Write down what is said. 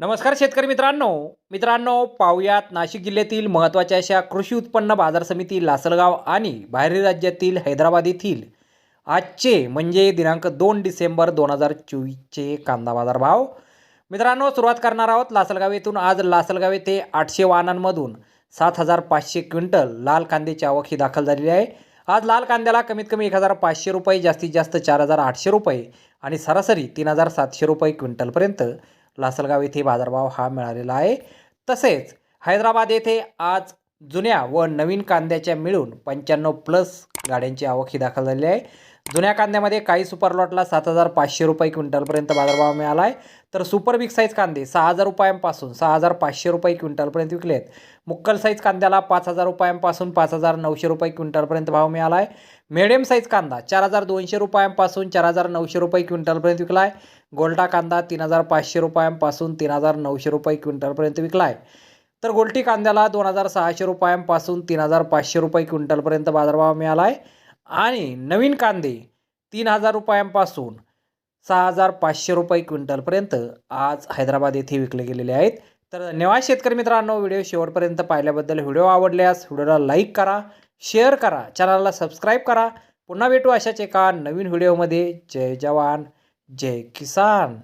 नमस्कार शेतकरी मित्रांनो. मित्रांनो पाहुयात नाशिक जिल्ह्यातील महत्त्वाच्या अशा कृषी उत्पन्न बाजार समिती लासलगाव आणि बाहेरील राज्यातील हैदराबाद येथील. आजचे म्हणजे दिनांक दोन डिसेंबर दोन हजार चोवीसचे कांदा बाजार भाव मित्रांनो सुरुवात करणार आहोत लासलगाव येथून. आज लासलगाव येथे आठशे वाहनांमधून सात हजार पाचशे क्विंटल लाल कांद्याची आवक ही दाखल झालेली आहे. आज लाल कांद्याला कमीत कमी एक हजार पाचशे रुपये जास्तीत जास्त चार हजार आठशे रुपये आणि सरासरी तीन हजार सातशे रुपये क्विंटलपर्यंत लासलगाव येथे बाजारभाव हा मिळालेला आहे. तसेच हैदराबाद येथे आज जुन्या व नवीन कांद्याच्या मिळून पंच्याण्णव प्लस गाड्यांची आवक ही दाखल झालेली आहे. जुन्या कांद्यामध्ये काही सुपर लॉटला सात हजार पाचशे रुपये क्विंटलपर्यंत बाजारभाव मिळाला आहे तर सुपर बिग साईज कांदे सहा हजार रुपयांपासून सहा हजार पाचशे रुपये क्विंटलपर्यंत विकले आहेत. मुक्कल साईज कांद्याला पाच हजार रुपयांपासून पाच हजार नऊशे रुपये क्विंटलपर्यंत भाव मिळाला आहे मिडियम साईज कांदा चार हजार दोनशे रुपयांपासून चार हजार नऊशे रुपये क्विंटलपर्यंत विकला आहे गोल्टा कांदा तीन हजार पाचशे रुपयांपासून तीन हजार नऊशे रुपये क्विंटलपर्यंत विकला आहे तर गोल्टी कांद्याला दोन हजार सहाशे रुपयांपासून तीन हजार पाचशे रुपये क्विंटलपर्यंत बाजारभाव मिळाला आहे आणि नवीन कांदे तीन हजार रुपयांपासून सहा हजार पाचशे रुपये क्विंटलपर्यंत आज हैदराबाद येथे विकले गेलेले आहेत. तर धन्यवाद शेतकरी मित्रांनो व्हिडिओ शेवटपर्यंत पाहिल्याबद्दल व्हिडिओ आवडल्यास व्हिडिओला लाईक करा शेअर करा चॅनलला सबस्क्राईब करा. पुन्हा भेटू अशाच एका नवीन व्हिडिओमध्ये. जय जवान जय किसान.